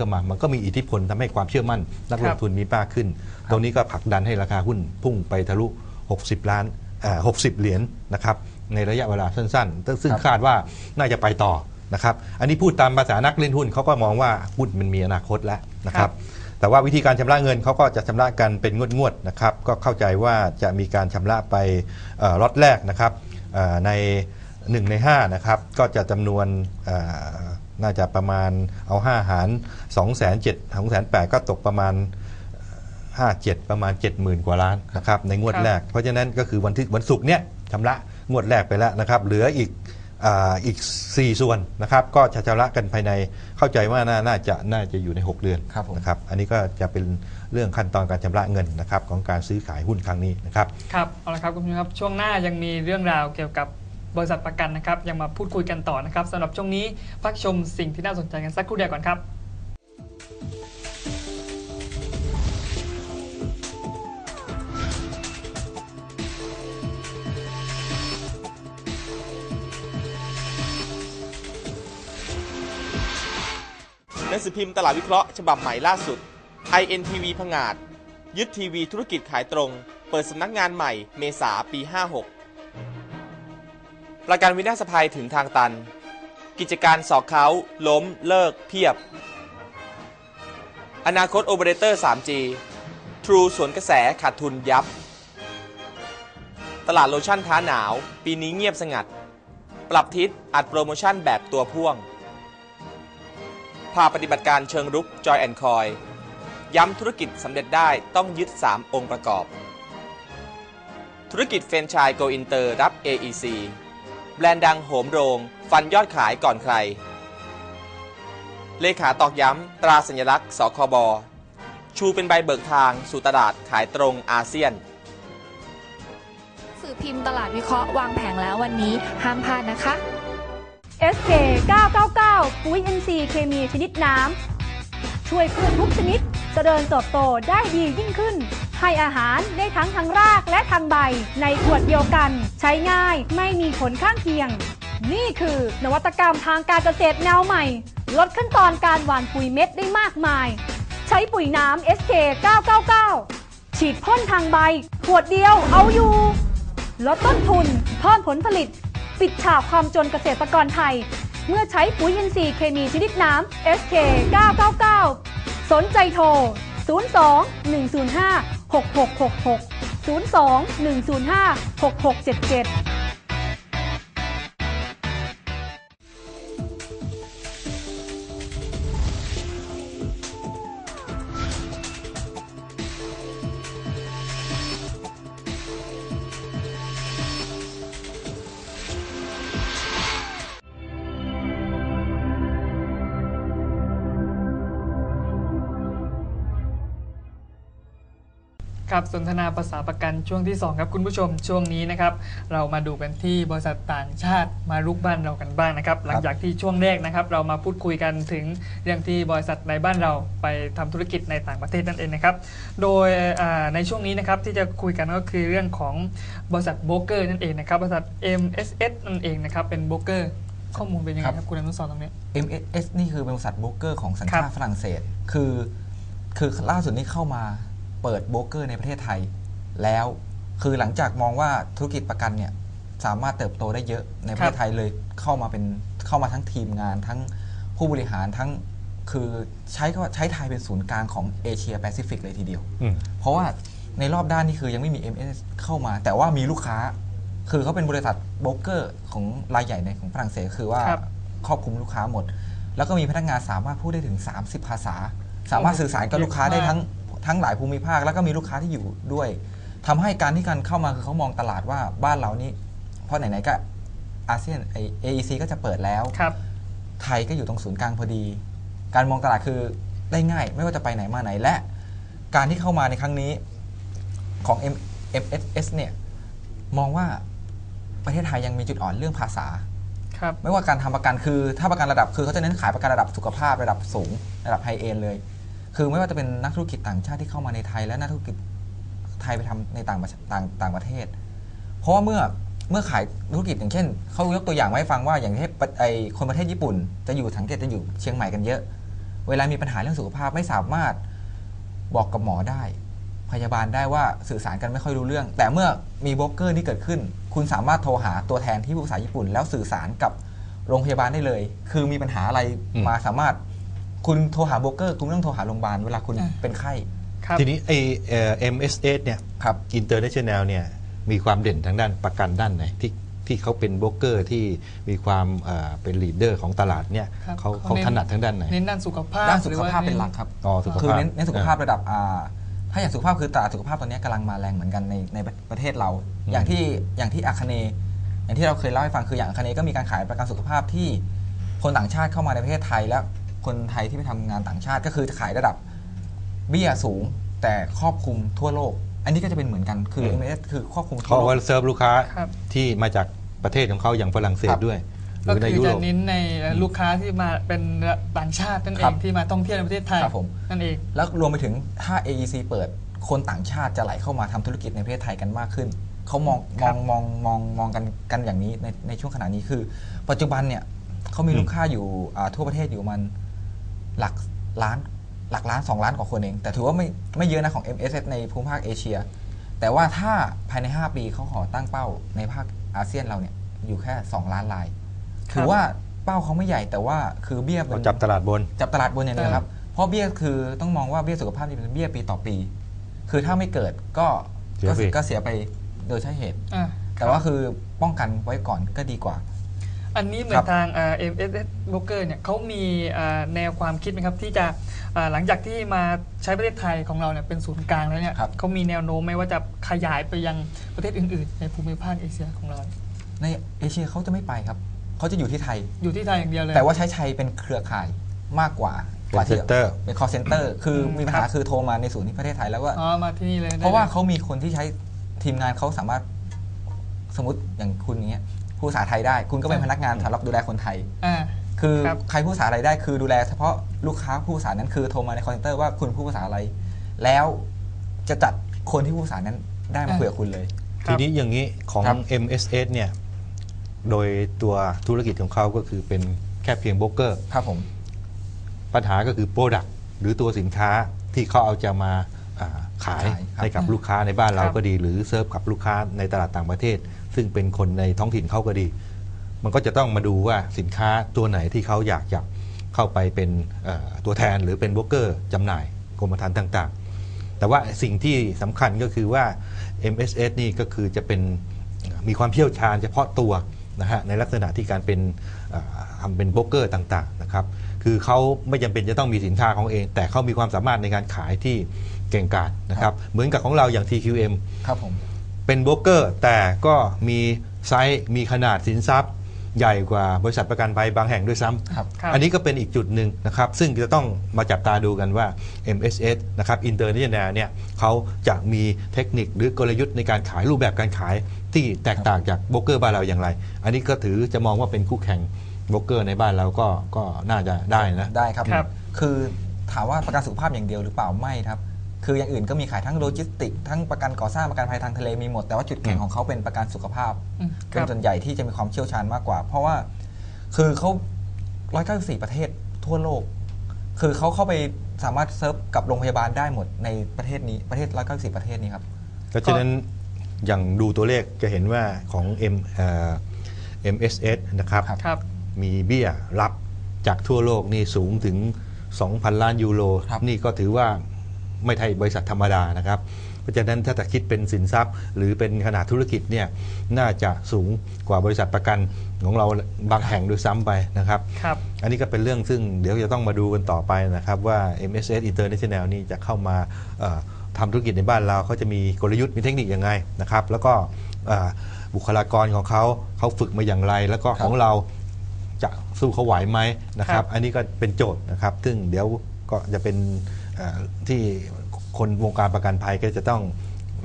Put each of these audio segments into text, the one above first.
เข้ามา มันก็มีอิทธิพลทำให้ความเชื่อมั่น นักลครังบทุนมีมากขึ้น ตรงนี้ก็ผลักดันให้ราคาหุ้นพุ่งไปทะลุ 60 ล้านเอ่อ60เหรียญนะครับในระยะเวลาสั้นๆ ซึ่งครับคาดว่าน่าจะไปต่อนะครับ อันนี้พูดตามภาษานักเล่นหุ้นเขาก็มองว่าหุ้นมันมีอนาคตแล้วนะคครัรับบแต่ว่าวิธีการชำระเงินเขาก็จะชำระกันเป็นงวดๆนะครับ ก็เข้าใจว่าจะมีการชำระไปเอ่อล็อตแรกนะครับเอ่อใน 1 ใน5นะครับก็จะจำนวนเอ่อ น่าจะประมาณเอา 5 หาร 2 7 0 0 0 2 8 0 0ก็ตกประมาณ 57 ประมาณ 70,000 กว่าล้านนะครับในงวดครับแรก เพราะฉะนั้นก็คือวันที่วันศุกร์เนี้ยชำระงวดแรกไปแล้วนะครับเหลืออีกอาอีก 4 ส่วนนะครับก็จะชำระกันภายในเข้าใจว่าน่าน่าจะน่าจะอยู่ใน 6 เดือนครับผมนะครับอันนี้ก็จะเป็นเรื่องขั้นตอนการชำระเงินนะครับของการซื้อขายหุ้นครั้งนี้นะครับครับเอาละครับคุณผู้ชมครับช่วงหน้ายังมีเรื่องราวเกี่ยวกับ บริษัทประกันนะครับ ยังมาพูดคุยกันต่อนะครับสำหรับช่วงนี้พักชมสิ่งที่น่าสนใจกันสักครู่เดียวก่อนครับหนังสือพิมพ์ตลาดวิเคราะห์ฉบับใหม่ล่าสุด INTV พงาด ยึดทีวีธุรกิจขายตรง เปิดสำนักงานใหม่เมษาปี 56 ประกันวินาศภัยถึงทางตัน กิจการสอกเขาล้มเลิกเพียบ อนาคตโอเปอเรเตอร์ 3G True สวนกระแสขาดทุนยับ ตลาดโลชั่นท้าหนาว ปีนี้เงียบสงัด ปรับทิศอัดโปรโมชั่นแบบตัวพ่วง พาปฏิบัติการเชิงรุก Joy and Coy ย้ำธุรกิจสำเร็จได้ต้องยึด 3 องค์ประกอบ ธุรกิจเฟรนไชส์ Go Inter รับ AEC แบรนด์ดังโหมโรง ฟันยอดขายก่อนใคร เลขาตอกย้ำ ตราสัญลักษณ์สคบ ชูเป็นใบเบิกทางสู่ตลาดขายตรงอาเซียน สื่อพิมพ์ตลาดวิเคราะห์วางแผงแล้ววันนี้ ห้ามพลาดนะคะ SK 999 ปุ๋ย NC เคมีชนิดน้ำ ช่วยพืชทุกชนิดเจริญเติบโตได้ดียิ่งขึ้น ให้อาหารได้ทั้งทางรากและทางใบ ในขวดเดียวกัน ใช้ง่ายไม่มีผลข้างเคียง นี่คือนวัตกรรมทางการเกษตรแนวใหม่ ลดขั้นตอนการหว่านปุ๋ยเม็ดได้มากมาย ใช้ปุ๋ยน้ำ SK 999 ฉีดพ่นทางใบ ขวดเดียวเอาอยู่ ลดต้นทุนเพิ่มผลผลิต ปิดฉากความจนเกษตรกรไทย เมื่อใช้ปุ๋ยอินทรีย์เคมีชนิดน้ำ SK 999 สนใจโทร 02 105 6666 02 105 6677 ครับสนทนาภาษาประกันช่วงที่ 2 ครับคุณผู้ชมช่วงนี้นะครับ เรามาดูกันที่บริษัทต่างชาติมารุกบ้านเรากันบ้างนะครับ หลังจากที่ช่วงแรกนะครับ เรามาพูดคุยกันถึงเรื่องที่บริษัทในบ้านเราไปทำธุรกิจในต่างประเทศนั่นเองนะครับ โดยอ่าในช่วงนี้นะครับที่จะคุยกันก็คือเรื่องของบริษัทโบรกเกอร์นั่นเองนะครับบริษัท MSS นั่นเองนะครับเป็นโบรกเกอร์ข้อมูลเป็นยังไงครับคุณอนุสรณ์ตรงนี้ MSS นี่คือเป็นบริษัทโบรกเกอร์ของสัญครัชาติบฝรั่งเศส คือ คือล่าสุดนี้เข้ามา เปิดโบรกเกอร์ในประเทศไทย แล้วคือหลังจากมองว่าธุรกิจประกันเนี่ยสามารถเติบโตได้เยอะในประเทศไทยเลยเข้ามาเป็นเข้ามาทั้งทีมงานทั้งผู้บริหารทั้งคือใช้ก็ใช้ไทยเป็นศูนย์กลางของเอเชียแปซิฟิกเลยทีเดียวอืมเพราะว่าในรอบด้านนี่คือยังไม่มี MS เข้ามา แต่ว่ามีลูกค้า คือเขาเป็นบริษัทโบรกเกอร์ของรายใหญ่ในของฝรั่งเศสคือว่าครับครอบคลุมลูกค้าหมด แล้วก็มีพนักงานสามารถพูดได้ถึง 30 ภาษา สามารถสื่อสารกับลูกค้าได้ทั้ง ทั้งหลายภูมิภาคแล้วก็มีลูกค้าที่อยู่ด้วยทำให้การที่การเข้ามาคือเขามองตลาดว่าบ้านเรานี่เพราะไหนๆก็อาเซียนไอเอซีก็จะเปิดแล้วครับไทยก็อยู่ตรงศูนย์กลางพอดี การมองตลาดคือได้ง่าย ไม่ว่าจะไปไหนมาไหนและ การที่เข้ามาในครั้งนี้ของ M MSS เนี่ยมองว่าประเทศไทยยังมีจุดอ่อนเรื่องภาษาครับไม่ว่าการทำประกันคือ ถ้าประกันระดับคือเขาจะเน้นขายประกันระดับสุขภาพระดับสูง ระดับไฮเอ็นเลย คือไม่ว่าจะเป็นนักธุรกิจต่างชาติที่เข้ามาในไทย และนักธุรกิจไทยไปทำในต่างประต่างต่างประเทศ เพราะว่าเมื่อเมื่อขายธุรกิจอย่างเช่นเขายกตัวอย่างมาให้ฟังว่าอย่างที่นไอคนประเทศญี่ปุ่น จะอยู่สังเกตจะอยู่เชียงใหม่กันเยอะ เวลามีปัญหาเรื่องสุขภาพไม่สามารถบอกกับหมอได้ พยาบาลได้ว่าสื่อสารกันไม่ค่อยรู้เรื่อง แต่เมื่อมีโบรกเกอร์ที่เกิดขึ้น คุณสามารถโทรหาตัวแทนที่พูดภาษาญี่ปุ่น แล้วสื่อสารกับโรงพยาบาลได้เลย คือมีปัญหาอะไรมาสามารถ คุณโทรหาโบรกเกอร์ คุณไม่ต้องโทรหาโรงพยาบาลเวลาคุณอ่า เป็นไข้ ครับ ทีนี้ไอเอ่อ MSS เนี่ยครับ International เนี่ยมีความเด่นทางด้านประกันด้านไหนที่ที่เขาเป็นโบรกเกอร์ที่มีความเอ่อเป็นลีดเดอร์ของตลาดเนี่ยครับเขาเขาเขาเน้น ถนัดทางด้านไหน เน้นด้านสุขภาพด้านสุหรืขอว่ภาพเป็นหลักครับ อ๋อสุขภาพคือเน้นเน้นสุขภาพเออระดับอ่าถ้าอย่างสุขภาพคือตลาดสุขภาพตอนนี้กำลังมาแรงเหมือนกันในในประเทศเรา อืม อย่างที่อย่างที่อาคเนย์อย่างที่เราเคยเล่าให้ฟังคืออย่างอาคเนย์ก็มีการขายประกันสุขภาพที่คนต่างชาติเข้ามาในประเทศไทยแล้ว คนไทยที่ไปทำงานต่างชาติก็คือจะขายระดับเบี้ยสูงแต่ครอบคลุมทั่วโลก อันนี้ก็จะเป็นเหมือนกันคืออืม m s คือครอบคลุมทั่เขาวเอาโลไว้กเซิร์ฟลูกค้าครับ ที่มาจากประเทศของเขาอย่างฝรั่งเศสครับ ด้วย หก็รือในคือยุโรจะปเน้นในลูกค้าที่มาเป็นต่างชาตินั่นเอครังบที่มาท่องเที่ยวในประเทศไทยครับผม นั่นเอง แล้วรวมไปถึงถ้า AEC เปิดคนต่างชาติจะไหลเข้ามาทำธุรกิจในประเทศไทยกันมากขึ้น เขามองคมรัอบงมองมองมองกันกันอย่างนี้ในในช่วงขณะนี้คือ ปัจจุบันเนี่ยเขามีอืมลูกค้าอยู่อ่าทั่วประเทศอยู่มัน หลักล้านหลักล้าน 2 ล้านกว่าคนเอง แต่ถือว่าไม่ไม่เยอะนะของ MSS ในภูมิภาคเอเชีย แต่ว่าถ้าภายใน 5 ปีเขาขอตั้งเป้าในภาคอาเซียนเราเนี่ยอยู่แค่ 2 ล้านรายครับถือว่าเป้าเขาไม่ใหญ่แต่ว่าคือเบี้ยบเขานจับตลาดบน จับตลาดบนอย่างเดียวครับ เพราะเบี้ยคือต้องมองว่าเบี้ยสุขภาพนี่เป็นเบี้ยปีต่อปี คือถ้าไม่เกิดก็เสียก็ไปก็เสียไปโดยใช่เหตุอะแต่ว่าคือป้องกันไว้ก่อนก็ดีกว่า อันนี้เหมือครันบ ทางเอ็มเอสโบรกเกอร์เนี่ยเขามีอ่าแนวความคิดไหมครับ ที่จะอ่าหลังจากที่มาใช้ประเทศไทยของเราเนี่ยเป็นศูนย์กลางแล้วเนี่ยครับ เขามีแนวโน้มไหมว่าจะขยายไปยังประเทศอื่น ๆ ในภูมิภาคเอเชียของเรา ในเอเชียเขาจะไม่ไปครับ เขาจะอยู่ที่ไทย อยู่ที่ไทยอย่างเดียวเลย แต่ว่าใช้ชัยเป็นเครือข่ายมากกว่าเป็นกว่าที่ center เป็น call center คืออมมีปัญครัหาบคือโทรมาในศูนย์ที่ประเทศไทยแล้วว่าอ๋อมาที่นี่เลยได้เพราะว่าลยเขามีคนที่ใช้ทีมงานเขาสามารถสมมติอย่างคุณอย่างเงี้ย พูดภาษาไทยได้ คุณก็เป็นพนักงานสำหรับดูแลคนไทย อ่า คือครับ ใครพูดภาษาอะไรได้คือดูแลเฉพาะลูกค้าผู้ภาษานั้นคือโทรมาในคอนเซ็นเตอร์ว่าคุณพูดภาษาอะไร แล้วจะจัดคนที่พูดภาษานั้นได้มาคุยกับคุณเลย ครัทีบ นี้อย่างนี้ของ ครับ MSS เนี่ยโดยตัวธุรกิจของเขาก็คือเป็นแค่เพียงโบรกเกอร์ ครับผม ปัญหาก็คือโปรดักต์หรือตัวสินค้าที่เขาเอาจะมาอ่าขายขายครับ ให้กับลูกค้าในบ้านเราครับ ก็ดี หรือเซิร์ฟกับลูกค้าในตลาดต่างประเทศ ซึ่งเป็นคนในท้องถิ่นเขาก็ดี มันก็จะต้องมาดูว่าสินค้าตัวไหนที่เขาอยากจะเข้าไปเป็นตัวแทนหรือเป็นโบรกเกอร์จำหน่ายกรมธรรม์ต่างๆ แต่ว่าสิ่งที่สำคัญก็คือว่า MSS นี่ก็คือจะเป็นมีความเชี่ยวชาญเฉพาะตัวนะฮะในลักษณะที่การเป็นทำเป็นโบรกเกอร์ต่างๆนะครับคือเขาไม่จำเป็นจะต้องมีสินค้าของเอง แต่เขามีความสามารถในการขายที่เก่งกาจนะครับ เหมือนกับของเราอย่าง TQM ครับผม เป็นโบรกเกอร์ แต่ก็มีไซส์มีขนาดสินทรัพย์ ใหญ่กว่าบริษัทประกันภัยบางแห่งด้วยซ้ำครับครับอันนี้ก็เป็นอีกจุดหนึ่งนะครับ ซึ่งจะต้องมาจับตาดูกันว่า MSS นะครับ International เนี่ยเขาจะมีเทคนิคหรือกลยุทธ์ในการขายรูปแบบการขายที่แตกต่างจากโบรกเกอร์บ้านเราอย่างไร อันนี้ก็ถือจะมองว่าเป็นคู่แข่งโบรกเกอร์ในบ้านเราก็ก็น่าจะได้นะ ได้ครับ ครับ คือถามว่าประกันสุขภาพอย่างเดียวหรือเปล่าไม่ครับ คืออย่างอื่นก็มีขายทั้งโลจิสติก ทั้งประกันก่อสร้างประกันภัยทางทะเลมีหมด แต่ว่าจุดแข็งของเขาเป็นประกันสุขภาพอืมคเป็รันบส่วนใหญ่ที่จะมีความเชี่ยวชาญมากกว่า เพราะว่าคือเขา194 ประเทศทั่วโลก คือเขาเข้าไปสามารถเซิร์ฟกับโรงพยาบาลได้หมดในประเทศนี้ประเทศ194 ประเทศนี้ครับเพราะฉะนั้นอย่างดูตัวเลขจะเห็นว่าของ M เอ่อ MSS นะครับครับครับมีเบี้ยรับจากทั่วโลกนี่สูงถึง 2,000 ล้านยูโรครับนี่ก็ถือว่า ไม่ใช่บริษัทธรรมดานะครับ เพราะฉะนั้นถ้าจะคิดเป็นสินทรัพย์ หรือเป็นขนาดธุรกิจเนี่ยน่าจะสูงกว่าบริษัทประกันของเราบางแห่งด้วยซ้ำไปนะครับครับ อันนี้ก็เป็นเรื่องซึ่งเดี๋ยวจะต้องมาดูกันต่อไปนะครับว่า MSS International นี่จะเข้ามาเอ่อทำธุรกิจในบ้านเราเขาจะมีกลยุทธ์มีเทคนิคยังไงนะครับ แล้วก็เอ่อบุคลากรของเขาเขาฝึกมาอย่างไร แล้วก็ครับของเราจะสู้เขาไหวไหมนะคครัรับบอันนี้ก็เป็นโจทย์นะครับ ซึ่งเดี๋ยวก็จะเป็นเอ่อ ที่คนวงการประกันภัยก็จะต้อง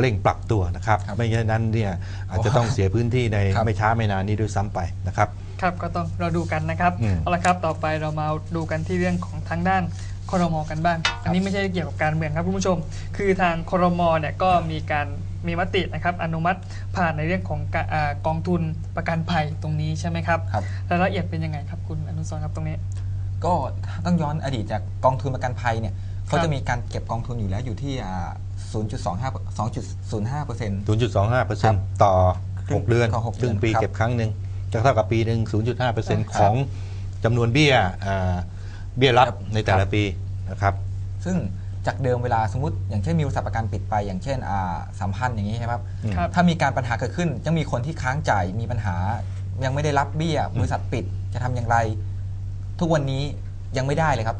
เร่งปรับตัวนะครับครับไม่อย่างนั้นเนี่ยอาจจะต้องเสียพื้นที่ในครับไม่ช้าไม่นานนี้ด้วยซ้ำไปนะครับ ครับก็ต้องเราดูกันนะครับอืมเอาละครับต่อไปเรามาดูกันที่เรื่องของทางด้านคอรมอกันบ้าง อันนี้ไม่ใช่เกี่ยวกับการเมืองครับคุณผู้ชม คือทางคอรมอเนี่ยก็มีการมีมตินะครับอนุมัติผ่านในเรื่องของกะอ่ากองทุนประกันภัยตรงนี้ใช่ไหมครับครับรายละเอียดเป็นยังไงครับคุณอนุสรณ์ครับตรงนี้ ก็ต้องย้อนอดีตจากกองทุนประกันภัยเนี่ย เขาครับจะมีการเก็บกองทุนอยู่แล้วอยู่ที่อ่า0.25 2.05เปอร์เซ็นต์0.25เปอร์คเซ็รันบต์ต่อครึ่ง6เดือนต่อหกครึ่งปีเดือนครับเก็บครั้งหนึ่งจะเท่ากับปีหนึ่ง0.5เปอร์เซ็นต์ครับของจำนวนเบี้ยอ่าเบี้ยรับครับในแต่ละปีนะครับซึ่งจากเดิมเวลาสมมติ อย่างเช่นมีบริษัทประกันปิดไป อย่างเช่นอ่าสามพันอย่างนี้ใช่ไหมครับครับ ถ้ามีการปัญหาเกิดขึ้นยังมีคนที่ค้างจ่ายมีปัญหายังไม่ได้รับเบี้ยบริษัทปิดจะทำอย่างไร ทุกวันนี้ยังไม่ได้เลยครับ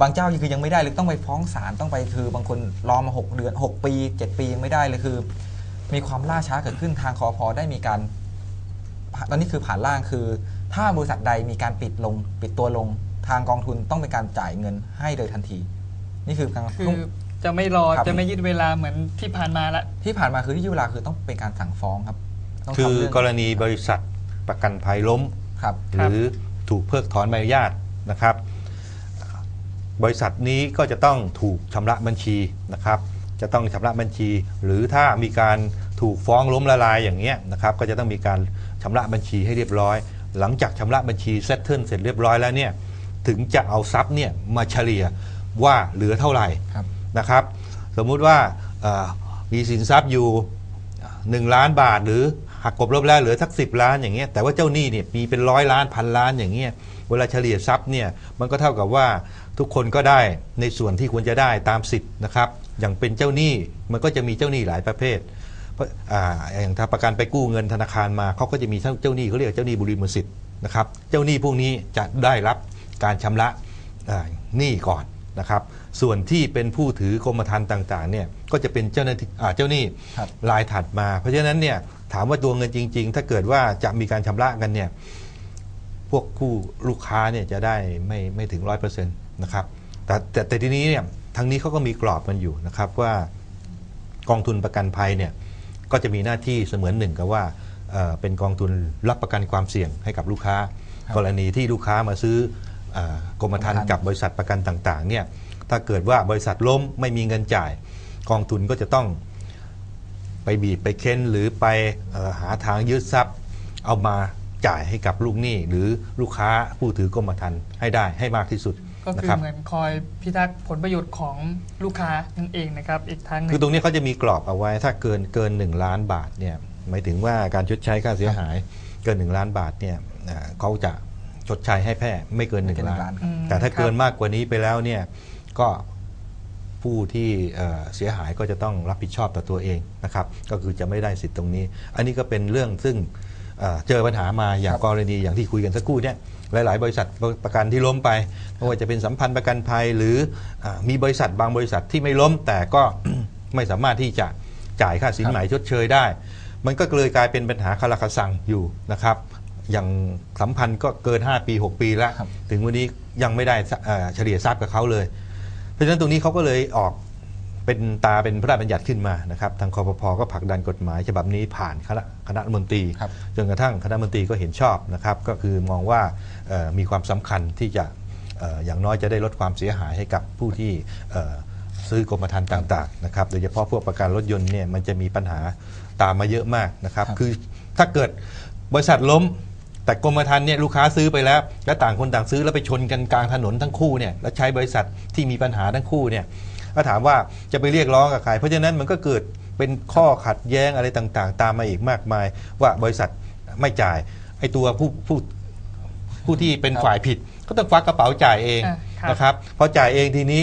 บางเจ้าคือยังไม่ได้เลยต้องไปฟ้องศาลต้องไปคือบางคนรอมา 6 เดือน 6 ปี 7 ปียังไม่ได้เลยคือ มีความล่าช้าเกิดขึ้นทางคอพอได้มีการ ตอนนี้คือผ่านร่างคือ ถ้าบริษัทใดมีการปิดลง ปิดตัวลง ทางกองทุนต้องเป็นการจ่ายเงินให้โดยทันที นี่คือการคือจะไม่รอครับจะไม่ยืดเวลาเหมือนที่ผ่านมาละที่ผ่านมาคือที่ยืดเวลาคือต้องเป็นการสั่งฟ้องครับต้องคือทำเงกรณีบริษัทประกันภัยล้มครับหรือถูกเพิกถอนใบอนุญาตนะครับ บริษัทนี้ก็จะต้องถูกชำระบัญชีนะครับ จะต้องชำระบัญชี หรือถ้ามีการถูกฟ้องล้มละลายอย่างเงี้ยนะครับ ก็จะต้องมีการชำระบัญชีให้เรียบร้อย หลังจากชำระบัญชีเซตเทิลเสร็จเรียบร้อยแล้วเนี่ยถึงจะเอาทรัพย์เนี่ยมาเฉลี่ยว่าเหลือเท่าไหร่ครับนะครับ สมมุติว่าเอ่อมีสินทรัพย์อยู่ 1 ล้านบาทหรือ หักกลบลบแล้วเหลือสักสิบล้านอย่างเงี้ยแต่ว่าเจ้าหนี้เนี่ยมีเป็นร้อยล้านพันล้านอย่างเงี้ยเวลาเฉลี่ยทรัพย์เนี่ยมันก็เท่ากับว่าทุกคนก็ได้ในส่วนที่ควรจะได้ตามสิทธิ์นะครับอย่างเป็นเจ้าหนี้มันก็จะมีเจ้าหนี้หลายประเภทเพราะอย่างถ้าประกันไปกู้เงินธนาคารมาเขาก็จะมีเจ้าหนี้เขาเรียกว่าเจ้าหนี้บุริมสิทธิ์นะครับเจ้าหนี้พวกนี้จะได้รับการชำระหนี้ก่อนนะครับ ส่วนที่เป็นผู้ถือกรมธรรม์ต่างๆเนี่ยก็จะเป็นเจ้าหน้าที่อ่าเจ้าหนี้ครับ รายถัดมา เพราะฉะนั้นเนี่ยถามว่าตัวเงินจริง ๆ ถ้าเกิดว่าจะมีการชำระกันเนี่ยพวกคู่ลูกค้าเนี่ยจะได้ไม่ไม่ถึงร้อยเปอร์เซ็นต์นะครับแต่แต่แต่ทีนี้เนี่ยทางนี้เขาก็มีกรอบมันอยู่นะครับว่ากองทุนประกันภัยเนี่ยก็จะมีหน้าที่เสมือนหนึ่งกับว่าเอ่อเป็นกองทุนรับประกันความเสี่ยงให้กับลูกค้าครับกรณีที่ลูกค้ามาซื้อเอ่อกรมธรรม์กรมธรรม์กับบริษัทประกันต่างๆเนี่ย ถ้าเกิดว่าบริษัทล้มไม่มีเงินจ่าย กองทุนก็จะต้องไปบีบไปเค้นหรือไปเอ่อหาทางยึดทรัพย์ เอามาจ่ายให้กับลูกหนี้ หรือลูกค้าผู้ถือกรมธรรม์ให้ได้ให้มากที่สุดก็นะคือครับเหมือนคอยพิทักษ์ผลประโยชน์ของลูกค้านั่นเองนะครับอีกทางหนึ่คืองตรงนี้เขาจะมีกรอบเอาไว้ถ้าเกินเกิน 1 ล้านบาทเนี่ยหมายถึงว่าการชดใช้ค่าเสียหายเกิน 1 ล้านบาทเนี่ยอ่าเขาจะชดใช้ให้แพ่ไม่เกินไม่เกิน 1 ล้าหนึ่งล้านนอืมแต่ถ้าครับเกินมากกว่านี้ไปแล้วเนี่ย ก็ผู้ที่เอ่อเสียหายก็จะต้องรับผิดชอบต่อตัวเองนะครับ ก็คือจะไม่ได้สิทธิ์ตรงนี้ อันนี้ก็เป็นเรื่องซึ่งเอ่อเจอปัญหามาอย่างครับกรณีอย่างที่คุยกันสักครู่เนี่ยหลาย ๆ บริษัทประกันที่ล้มไปไม่ว่าจะเป็นสัมพันธ์ประกันภัย หรืออามีบริษัทบางบริษัทที่ไม่ล้ม แต่ก็ไม่สามารถที่จะจ่ายค่าสินไหมชดเชยได้ มันก็เลยกลายเป็นปัญหาคาราคาซังอยู่นะครับ อย่างสัมพันธ์ก็เกิน 5 ปี 6 ปีแล้วครับถึงวันนี้ยังไม่ได้เอ่อเฉลี่ยทรัพย์กับเขาเลยเพ ราะฉะนั้นตรงนี้เขาก็เลยออกเป็นตาเป็นพระราชบัญญัติขึ้นมานะครับทางคอปพก็ผลักดันกฎหมาย ฉบับนี้ผ่านคณะคณะรัฐมนตรีครับจนกระทั่งคณะรัฐมนตรีก็เห็นชอบนะครับ ก็คือมองว่าเอ่อมีความสำคัญที่จะเอ่ออย่างน้อยจะได้ลดความเสียหายให้กับผู้ที่เอ่อซื้อกรมธรรม์ต่างๆนะครับโดยเฉพาะพวกประกันรถยนต์เนี่ยมันจะมีปัญหาตามมาเยอะมากนะครับครับคือถ้าเกิดบริษัทล้ม แต่กรมธรรม์เนี่ยลูกค้าซื้อไปแล้ว แล้วต่างคนต่างซื้อแล้วไปชนกันกลางถนนทั้งคู่เนี่ยแล้วใช้บริษัทที่มีปัญหาทั้งคู่เนี่ยก็ถามว่าจะไปเรียกร้องกับใครเพราะฉะนั้นมันก็เกิดเป็นข้อขัดแย้งอะไรต่างๆ ตามมาอีกมากมาย ว่าบริษัทไม่จ่ายไอ้ตัวผู้ผู้ผู้ที่เป็นครับฝ่ายผิด ก็ต้องควักกระเป๋าจ่ายเองอะครับนะครับพอจ่ายเองทีนี้